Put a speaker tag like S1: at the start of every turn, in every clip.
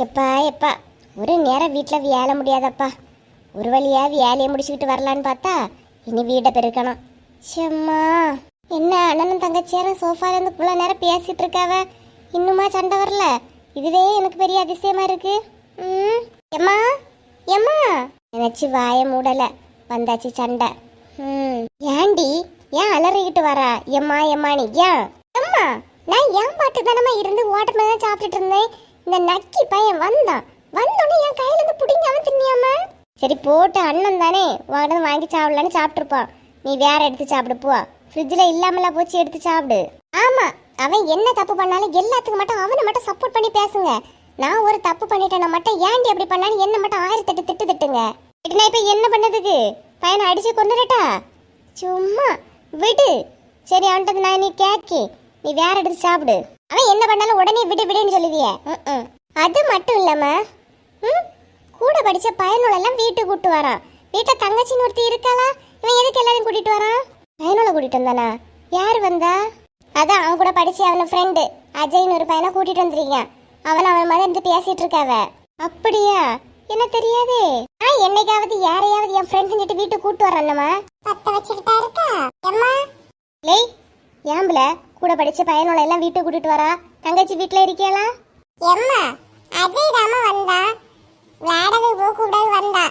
S1: எப்பா எப்பா ஒரு நேரம் வீட்டில் வேலை முடியாதப்பா. ஒரு வழியாக வேலையை முடிச்சுக்கிட்டு வரலான்னு பார்த்தா இனி வீடை பெருக்கணும். செம்மா என்ன அண்ணனும் தங்கச்சியாரும் சோஃபாலேருந்து இவ்வளோ நேரம் பேசிகிட்டு இருக்காவ? இன்னுமா சண்டை வரல? இதுவே எனக்கு பெரிய அதிசயமாக இருக்கு. ம் எம்மா எம்மா நினச்சி வாய மூடலை. வந்தாச்சு சண்டை. ம் ஏண்டி ஏன் அலறிக்கிட்டு வரா? எம்மா எம்மானி ஏன்? எம்மா நான் ஏன் பாட்டு தானம்மா இருந்து ஓட்டர் தான் சாப்பிட்டுட்டு இருந்தேன்? இந்த நக்கி பையன் வந்தான். வந்தோடனே என் கையில இருந்து புடிங்க அவன் தின்னியாம சரி போட்டு அண்ணன் தானே உங்கள்கிட்ட வாங்கி சாப்பிடலான்னு சாப்பிட்டுருப்பான். நீ வேற எடுத்து சாப்பிடு போ. ஃப்ரிட்ஜில் இல்லாமல போச்சு எடுத்து சாப்பிடு. ஆமா அவன் என்ன தப்பு பண்ணாலும் எல்லாத்துக்கும் மட்டும் அவனை மட்டும் சப்போர்ட் பண்ணி பேசுங்க. நான் ஒரு தப்பு பண்ணிட்டேன்னா மட்டும் ஏன்டி அப்படி பண்ணாலும் என்ன மட்டும் ஆயிரத்தெட்டு திட்டு திட்டுங்க. நான் இப்போ என்ன பண்ணதுக்கு பையனை அடிச்சு கொண்டுடட்டா சும்மா விடு. சரி அவன்கிட்ட நான் நீ கேட்கி நீ வேற எடுத்து சாப்பிடு. அவன் என்ன பண்ணாலும் உடனே விடு விடுன்னு சொல்லுவிய. அது மட்டும் இல்லாம ம்? கூட படிச்ச பையனோட எல்லாம் வீட்டுக்கு கூட்டு வரான். வீட்டுல தங்கச்சின்னு ஒருத்தி இருக்காளா? இவன் எதுக்கு எல்லாரையும் கூட்டிட்டு வரான்? பையனோட கூட்டிட்டு வந்தானா? யார் வந்தா? அதான் அவன் கூட படிச்ச அவன ஃப்ரெண்டு அஜய்னு ஒரு பையனை கூட்டிட்டு வந்திருக்கான். அவன் அவன் மாதிரி இருந்து பேசிட்டு இருக்காவ. அப்படியா? என்ன தெரியாதே. நான் என்னைக்காவது யாரையாவது என் ஃப்ரெண்ட் கிட்ட வீட்டுக்கு கூட்டு வரணுமா பத்த வச்சுக்கிட்டா இருக்கா? அம்மா லேய் ஏம்பல கூட படிச்ச பையனோட எல்லாம் வீட்டுக்கு கூட்டிட்டு வரா? தங்கச்சி வீட்டுல இருக்கியாளா?
S2: எம்மா அஜய் தாம வந்தா. விளையாடவே போ கூடாது வந்தா.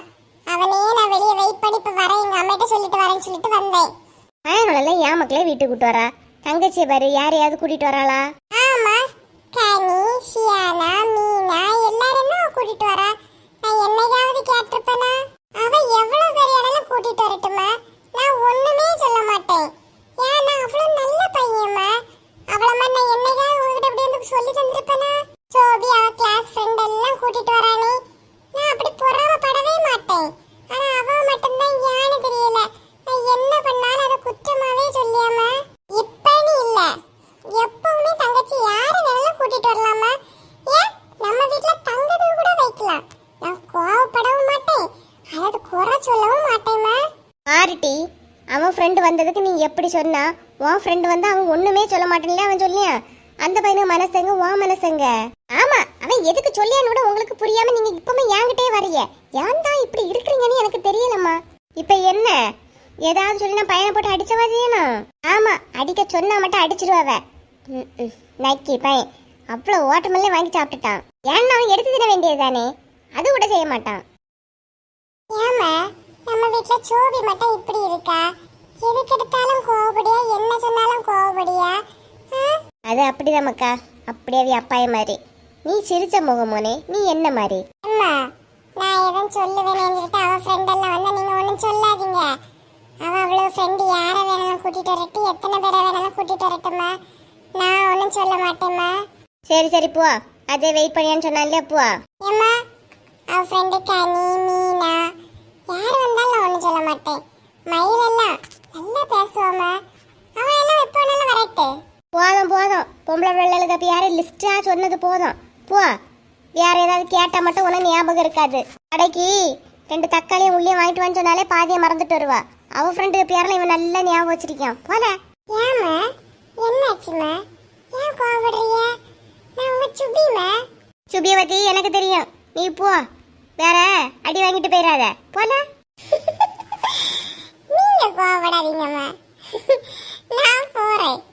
S2: அவனே நான் வெளியே வெயிட் பண்ணி இப்ப வரேன் எங்க அம்மிட்ட சொல்லிட்டு வரேன்னு சொல்லிட்டு வந்தேன்.
S1: பையனோட எல்லாம் ஏன் மக்களே வீட்டுக்கு கூட்டு வரா? தங்கச்சியை பாரு யாரையாவது கூட்டிட்டு வராளா?
S2: ஆமா கனி ஷியானா மீனா எல்லாரும் தான் கூட்டிட்டு வரா நான் என்னைக்காவது கேட்டிருப்பேனா அவ எவ்வளவு பெரிய இடம்ல கூட்டிட்டு வரட்டுமா நான் ஒண்ணுமே சொல்ல மாட்டேன் ஏன்னா அவ்வளவு நல்ல பையன்மா அவள மாதிரி நான் என்னைக்காவது உங்ககிட்ட இப்படி வந்து சொல்லி தந்திருப்பேனா சோபி அவ கிளாஸ் ஃப்ரெண்ட் எல்லாம் கூட்டிட்டு வரானே நான் அப்படி பொறாமப்படவே மாட்டேன். ஆனா அவ மட்டும்தான் ஏன்னு தெரியல. நான் என்ன பண்ணாலும் அதை குற்றமாவே சொல்லியாம இப்பன்னு இல்ல. எப்பவுமே தங்கச்சி யாரு வேணாலும் கூட்டிட்டு வரலாமா ஏன்? நம்ம வீட்ல தங்கது கூட வைக்கலாம். நான் கோவப்படவும் மாட்டேன். அதாவது குறை சொல்லவும் மாட்டேமா
S1: பாருட்டி அவன் ஃப்ரெண்டு வந்ததுக்கு நீ எப்படி சொன்னா? உன் ஃப்ரெண்டு வந்து அவன் ஒண்ணுமே சொல்ல மாட்டேன்ல அவன் சொல்லியா? அந்த பையனுக்கு மனசங்க உன் மனசங்க ஆமா அவன் எதுக்கு சொல்லியான்னு ஏன் தான் இப்படி இருக்கிறீங்கன்னு எனக்கு தெரியலம்மா. இப்ப என்ன? ஏதாவது சொல்லி நான் பையனை போட்டு அடிச்சவா செய்யணும்? ஆமா அடிக்க சொன்னா மட்டும் அடிச்சிருவாவ. நக்கி பையன். அவ்வளவு ஓட்டமெல்லாம் வாங்கி சாப்பிட்டுட்டான். ஏன்னா அவன் எடுத்து தின வேண்டியதுதானே? அது கூட செய்ய மாட்டான்.
S2: ஏம்மா நம்ம வீட்ல சோபி மட்டும் இப்படி இருக்கா? எதுக்கு எடுத்தாலும் கோவப்படியா என்ன சொன்னாலும் கோவப்படியா?
S1: அது அப்படிதான் மக்கா அப்படியே அப்பாய மாதிரி. நீ சிரிச்ச முகமோனே நீ என்ன மாதிரி?
S2: அம்மா நான் எதுவும் சொல்லுவேன்னு சொல்லிட்டு அவ ஃப்ரெண்ட் எல்லாம் வந்தா நீங்க ஒண்ணும் சொல்லாதீங்க. அவ அவ்வளவு ஃப்ரெண்டு யார வேணாலும் கூட்டிட்டு வரட்டு எத்தனை பேரை வேணாலும் கூட்டிட்டு வரட்டுமா நான் ஒண்ணும் சொல்ல மாட்டேம்மா.
S1: சரி சரி போ. அதே வெயிட் பண்ணியான்னு சொன்னான் இல்லையா போ.
S2: ஏம்மா அவ ஃப்ரெண்டு கனி மீனா யார் வந்தாலும் நான் ஒண்ணும் சொல்ல மாட்டேன். மயில் எல்லாம் நல்லா பேசுவாம்மா. அவன் எல்லாம் எப்போ வேணாலும் வரட்டு.
S1: போதும் போதும். பொம்பளை பிள்ளைகளுக்கு அப்போ யாரும் லிஸ்டா சொன்னது போதும். போ. வேற ஏதாவது கேட்டா மட்டும் உனக்கு ஞாபகம் இருக்காது. கடைக்கு ரெண்டு தக்காளியும் உள்ளியும் வாங்கிட்டு வான்னு சொன்னாலே பாதியை மறந்துட்டு வருவா. அவ ஃப்ரெண்டு பேரெல்லாம் இவன் நல்லா ஞாபகம் வச்சிருக்கான். போல.
S2: ஏம்மா? என்னாச்சும்மா? ஏன் கோவப்படுறீங்க? நான் உங்க சுபிமா
S1: சுபியை பத்தி எனக்கு தெரியும். நீ போ. வேற அடி வாங்கிட்டு போயிடாத. போல.
S2: நீங்க கோவப்படாதீங்கம்மா. நான் போறேன்.